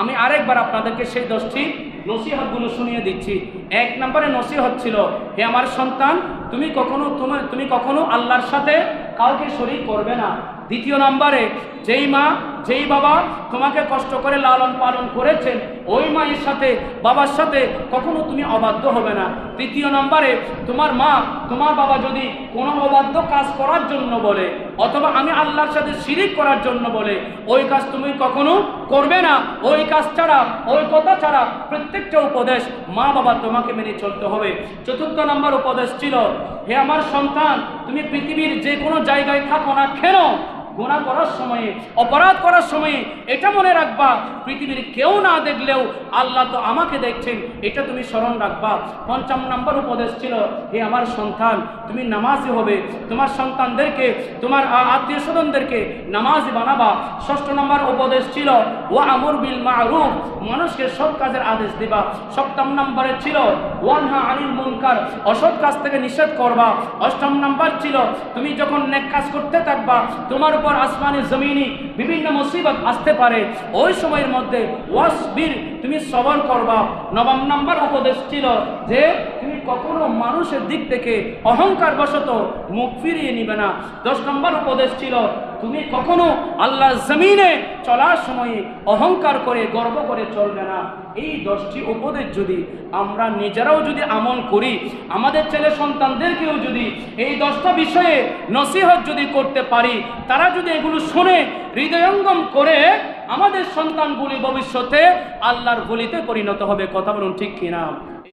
আমি আরেকবার আপনাদেরকে সেই দশটি নসিহতগুলো শুনিয়ে দিচ্ছি। এক নম্বরে নসিহত ছিল, হে আমার সন্তান তুমি কখনো তুমি তুমি কখনো আল্লাহর সাথে কাউকে শরীক করবে না। দ্বিতীয় নম্বরে, যেই মা, যেই বাবা তোমাকে কষ্ট করে লালন পালন করেছেন, ওই মায়ের সাথে, বাবার সাথে কখনো তুমি অবাধ্য হবে না। তৃতীয় নম্বরে, তোমার মা, তোমার বাবা যদি কোনো অবাধ্য কাজ করার জন্য বলে, অথবা আমি আল্লাহর সাথে শিরিক করার জন্য বলে, ওই কাজ তুমি কখনো করবে না। ওই কাজ ছাড়া, ওই কথা ছাড়া প্রত্যেকটা উপদেশ মা বাবা তোমাকে মেনে চলতে হবে। চতুর্থ নম্বর উপদেশ ছিল হে আমার সন্তান তুমি পৃথিবীর যে কোনো জায়গায় থাকো না কেন? গুণা করার সময়ে, অপরাধ করার সময়ে, এটা মনে রাখবা, পৃথিবীর কেউ না দেখলেও আল্লাহ তো আমাকে দেখছেন, এটা তুমি স্মরণ রাখবা। পঞ্চম নম্বর উপদেশ ছিল, হে আমার সন্তান, তুমি নামাজি হবে, তোমার সন্তানদেরকে, তোমার আত্মীয় স্বজনদেরকে নামাজি বানাবা। ষষ্ঠ নম্বর উপদেশ ছিল ও আমর বিল মারুফ, মানুষকে সব কাজের আদেশ দিবা। সপ্তম নম্বরে ছিল, ওয়ানহা আনিল মুনকার, অসৎ কাজ থেকে নিষেধ করবা। অষ্টম নম্বর ছিল, তুমি যখন নেক কাজ করতে থাকবা, তোমার উপর আসমানে, জমিনি বিভিন্ন মুসিবত আসতে পারে। ওই সময়ের মধ্যে ওয়াসবির, তুমি সবর করবা। নবম নম্বর উপদেশ ছিল যে কখনো মানুষের দিক থেকে অহংকার বশত মুখ ফিরিয়ে নিবে না। দশ নম্বর উপদেশ ছিল, তুমি কখনো আল্লাহ জমিনে চলার সময়ে অহংকার করে, গর্ব করে চলবে না। এই দশটি উপদেশ যদি আমরা নিজেরাও যদি আমল করি, আমাদের ছেলে সন্তানদেরকেও যদি এই দশটা বিষয়ে নসিহত যদি করতে পারি, তারা যদি এগুলো শুনে, হৃদয়ঙ্গম করে, আমাদের সন্তানগুলি ভবিষ্যতে আল্লাহর বলিতে পরিণত হবে। কথা বলুন ঠিক কিনা?